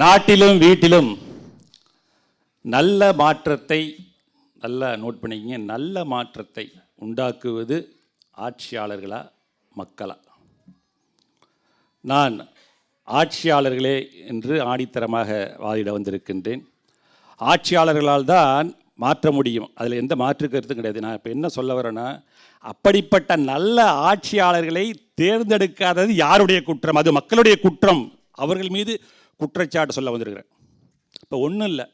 நாட்டிலும் வீட்டிலும் நல்ல மாற்றத்தை நல்லா நோட் பண்ணிக்கிங்க நல்ல மாற்றத்தை உண்டாக்குவது ஆட்சியாளர்களா மக்களா? நான் ஆட்சியாளர்களே என்று ஆணித்தரமாக வாதிட வந்திருக்கின்றேன். ஆட்சியாளர்களால் தான் மாற்ற முடியும். அதில் எந்த மாற்று கருத்தும் கிடையாது. நான் இப்போ என்ன சொல்ல வரேன்னா அப்படிப்பட்ட நல்ல ஆட்சியாளர்களை தேர்ந்தெடுக்காதது யாருடைய குற்றம்? அது மக்களுடைய குற்றம். அவர்கள் மீது குற்றச்சாட்டு சொல்ல வந்திருக்கிறேன். இப்போ ஒன்றும் இல்லை.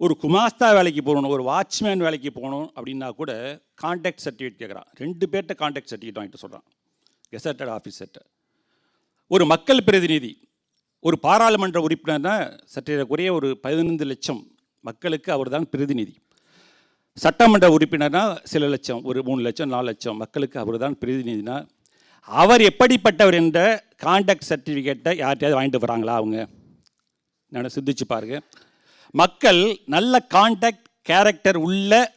ஒரு குமாஸ்தா வேலைக்கு போகணும் ஒரு வாட்ச்மேன் வேலைக்கு போகணும் அப்படின்னா கூட கான்டாக்ட் சர்டிஃபிகேட் கேட்குறான் ரெண்டு பேர்கிட்ட கான்டாக்ட் சர்டிஃபிகேட் வாங்கிட்டு சொல்கிறான் கெசட்டட் ஆஃபீஸர்கிட்ட ஒரு மக்கள் பிரதிநிதி ஒரு பாராளுமன்ற உறுப்பினர்னா சற்றேறக்குறைய ஒரு பதினைந்து லட்சம் மக்களுக்கு அவர் தான் பிரதிநிதி. சட்டமன்ற உறுப்பினர்னா சில லட்சம் ஒரு மூணு லட்சம் நாலு லட்சம் மக்களுக்கு அவர் தான் பிரதிநிதினா அவர் எப்படிப்பட்டவர் என்ற கான்டாக்ட் சர்டிஃபிகேட்டை யார்கிட்டயாவது வாங்கிட்டு வராங்களா அவங்க? நான் சிந்திச்சு பாருங்க. மக்கள் நல்ல கான்டாக்ட் கேரக்டர் உள்ள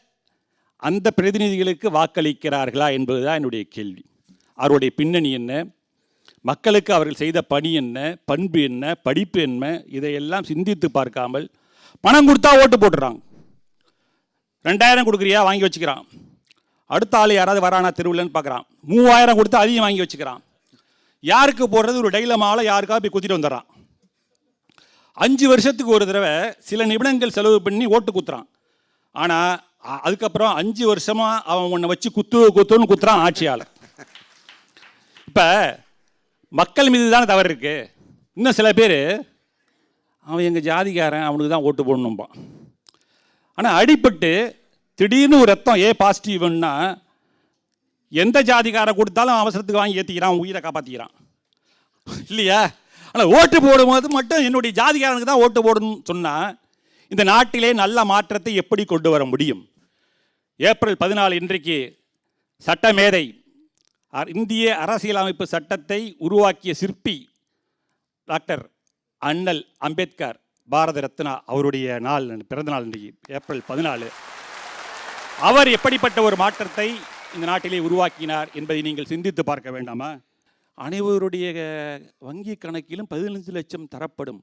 அந்த பிரதிநிதிகளுக்கு வாக்களிக்கிறார்களா என்பதுதான் என்னுடைய கேள்வி. அவருடைய பின்னணி என்ன? மக்களுக்கு அவர்கள் செய்த பணி என்ன? பண்பு என்ன? படிப்பு என்ன? இதையெல்லாம் சிந்தித்து பார்க்காமல் பணம் கொடுத்தா ஓட்டு போட்டுறாங்க. ரெண்டாயிரம் கொடுக்குறியா? வாங்கி வச்சுக்கிறான். அடுத்த ஆள் யாராவது வரானா தெருவில்னு பார்க்குறான். மூவாயிரம் கொடுத்து அதையும் வாங்கி வச்சுக்கிறான். யாருக்கு போடுறது? ஒரு டைலமாவில் யாருக்காவது போய் குத்திட்டு வந்துடுறான். அஞ்சு வருஷத்துக்கு ஒரு தடவை சில நிமிடங்கள் செலவு பண்ணி ஓட்டு குத்துறான். ஆனால் அதுக்கப்புறம் அஞ்சு வருஷமாக அவன் உன்னை வச்சு குத்து குத்துன்னு குத்துறான் ஆட்சியாளர். இப்போ மக்கள் மீது தானே தவறு இருக்கு. இன்னும் சில பேர் அவன் எங்கள் ஜாதிக்காரன் அவனுக்கு தான் ஓட்டு போடணும்பான். ஆனால் அடிபட்டு திடீர்னு ஒரு ரத்தம் ஏ பாசிட்டிவ்னா எந்த ஜாதிக்காரை கொடுத்தாலும் அவசரத்துக்கு வாங்கி ஏற்றிக்கிறான் அவன் உயிரை காப்பாற்றிக்கிறான் இல்லையா? ஆனால் ஓட்டு போடும்போது மட்டும் என்னுடைய ஜாதிகாரனுக்கு தான் ஓட்டு போடணும்னு சொன்னால் இந்த நாட்டிலே நல்ல மாற்றத்தை எப்படி கொண்டு வர முடியும்? ஏப்ரல் பதினாலு இன்றைக்கு சட்டமேதை இந்திய அரசியலமைப்பு சட்டத்தை உருவாக்கிய சிற்பி டாக்டர் அண்ணல் அம்பேத்கர் பாரத ரத்னா அவருடைய நாள் பிறந்த நாள் இன்றைக்கு ஏப்ரல் பதினாலு. அவர் எப்படிப்பட்ட ஒரு மாற்றத்தை இந்த நாட்டிலே உருவாக்கினார் என்பதை நீங்கள் சிந்தித்து பார்க்க வேண்டாமா? அனைவருடைய வங்கி கணக்கிலும் பதினஞ்சு லட்சம் தரப்படும்.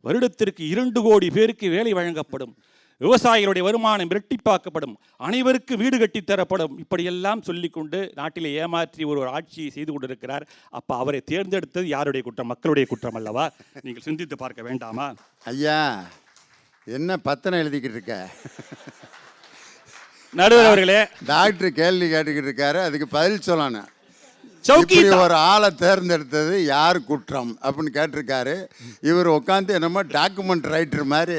வருடத்திற்கு இரண்டு கோடி பேருக்கு வேலை வழங்கப்படும். விவசாயிகளுடைய வருமானம் இரட்டிப்பாக்கப்படும். அனைவருக்கு வீடு கட்டி தரப்படும். இப்படியெல்லாம் சொல்லிக்கொண்டு நாட்டிலே ஏமாற்றி ஒரு ஒரு ஆட்சியை செய்து கொண்டிருக்கிறார். அப்ப அவரை தேர்ந்தெடுத்தது யாருடைய குற்றம்? மக்களுடைய குற்றம் அல்லவா? நீங்கள் சிந்தித்து பார்க்க வேண்டாமா? ஐயா என்ன பத்தனை எழுதிக்கிட்டு இருக்க? நடுவர் அவர்களே. டாக்டர் கேள்வி கேட்டுக்கிட்டு இருக்காரு. அதுக்கு பதில் சொல்லணும். சௌக்கி இப்படி ஒரு ஆளை தேர்ந்தெடுத்தது யார் குற்றம் அப்படின்னு கேட்டிருக்காரு. இவர் உட்காந்து என்னமோ டாக்குமெண்ட் ரைட்டர் மாதிரி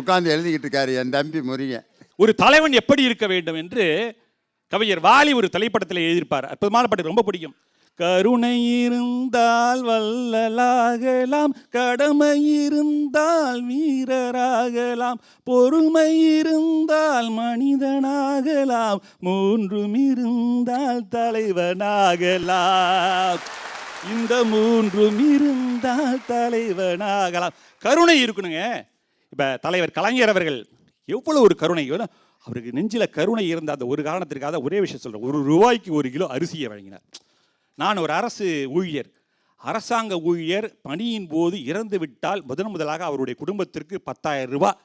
உட்காந்து எழுதிக்கிட்டு இருக்காரு என் தம்பி முருகன். ஒரு தலைவன் எப்படி இருக்க வேண்டும் என்று கவிஞர் வாலி ஒரு திரைப்படத்தில் எழுதியிருப்பார். அற்புதமான பாட்டு ரொம்ப பிடிக்கும். கருணை இருந்தால் வல்லலாகலாம் கடமை இருந்தால் வீரராகலாம் பொறுமை இருந்தால் மனிதனாகலாம் மூன்றும் இருந்தால் தலைவனாகலாம். இந்த மூன்றும் இருந்தால் தலைவனாகலாம். கருணை இருக்கணுங்க. இப்போ தலைவர் கலைஞர் அவர்கள் எவ்வளோ ஒரு கருணை. அவருக்கு நெஞ்சில் கருணை இருந்த அந்த ஒரு காரணத்திற்காக ஒரே விஷயம் சொல்கிறேன் ஒரு ரூபாய்க்கு ஒரு கிலோ அரிசியை வழங்கினார் நான் ஒரு அரசு ஊழியர். அரசாங்க ஊழியர் பணியின் போது இறந்து விட்டால் முதன் முதலாக அவருடைய குடும்பத்திற்கு பத்தாயிரம் ரூபாய்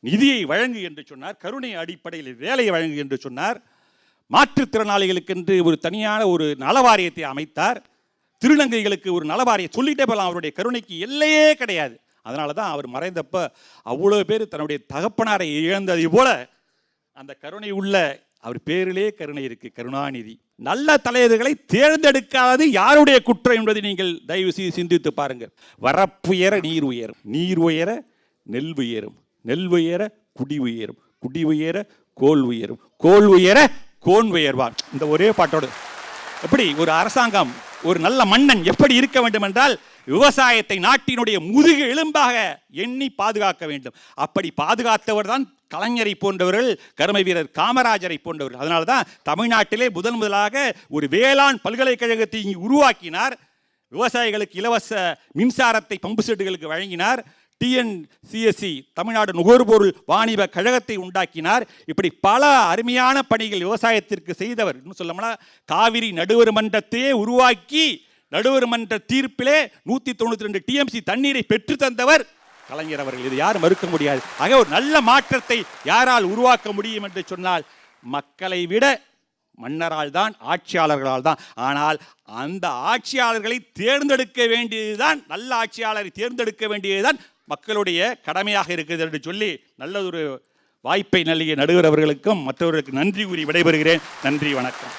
நிதியை வழங்கு என்று சொன்னார். கருணை அடிப்படையில் வேலையை வழங்கு என்று சொன்னார். மாற்றுத்திறனாளிகளுக்கென்று ஒரு தனியான ஒரு நலவாரியத்தை அமைத்தார். திருநங்கைகளுக்கு ஒரு நலவாரியை சொல்லிட்டே போகலாம். அவருடைய கருணைக்கு எல்லையே கிடையாது. அதனால தான் அவர் மறைந்தப்ப அவ்வளோ பேர் தன்னுடைய தகப்பனாரை இழந்ததை போல அந்த கருணை உள்ள அவர் பேரிலே கருணை இருக்கு கருணாநிதி. நல்ல தலைவர்களை தேர்ந்தெடுக்காதது யாருடைய குற்றம் என்பதை நீங்கள் தயவு செய்து சிந்தித்து பாருங்கள். வரப்புயர நீர் உயரும். நீர் உயர நெல் உயரும். நெல் உயர குடி உயரும். குடி உயர கோல் உயரும். கோல் உயர கோன் உயர்வான் இந்த ஒரே பாட்டோடு. எப்படி? ஒரு அரசாங்கம் ஒரு நல்ல மன்னன் எப்படி இருக்க வேண்டும் என்றால் விவசாயத்தை நாட்டினுடைய முதுகு எலும்பாக எண்ணி பாதுகாக்க வேண்டும். அப்படி பாதுகாத்தவர் தான் கலைஞரை போன்றவர்கள் கருமை வீரர் காமராஜரை போன்றவர்கள். அதனால தான் தமிழ்நாட்டிலே முதன் முதலாக ஒரு வேளாண் பல்கலைக்கழகத்தை இங்கு உருவாக்கினார். விவசாயிகளுக்கு இலவச மின்சாரத்தை பம்பு செட்டுகளுக்கு வழங்கினார். டிஎன்சிஎஸ்சி தமிழ்நாடு நுகர்பொருள் வாணிப கழகத்தை உண்டாக்கினார். இப்படி பல அருமையான பணிகள் விவசாயத்திற்கு செய்தவர். இன்னும் சொல்லமுன்னா காவிரி நடுவர் மன்றத்தையே உருவாக்கி நடுவர் மன்ற தீர்ப்பிலே நூற்றி தொண்ணூற்றி ரெண்டு டிஎம்சி தண்ணீரை பெற்று தந்தவர் கலைஞர் அவர்கள். இது யாரும் மறுக்க முடியாது. ஆக ஒரு நல்ல மாற்றத்தை யாரால் உருவாக்க முடியும் என்று சொன்னால் மக்களை விட மன்னரால் தான் ஆட்சியாளர்களால் தான். ஆனால் அந்த ஆட்சியாளர்களை தேர்ந்தெடுக்க வேண்டியதுதான் நல்ல ஆட்சியாளரை தேர்ந்தெடுக்க வேண்டியதுதான் மக்களுடைய கடமையாக இருக்குது என்று சொல்லி நல்லதொரு வாய்ப்பை நல்கிய நடுவர் அவர்களுக்கும் மற்றவர்களுக்கு நன்றி கூறி விடைபெறுகிறேன். நன்றி வணக்கம்.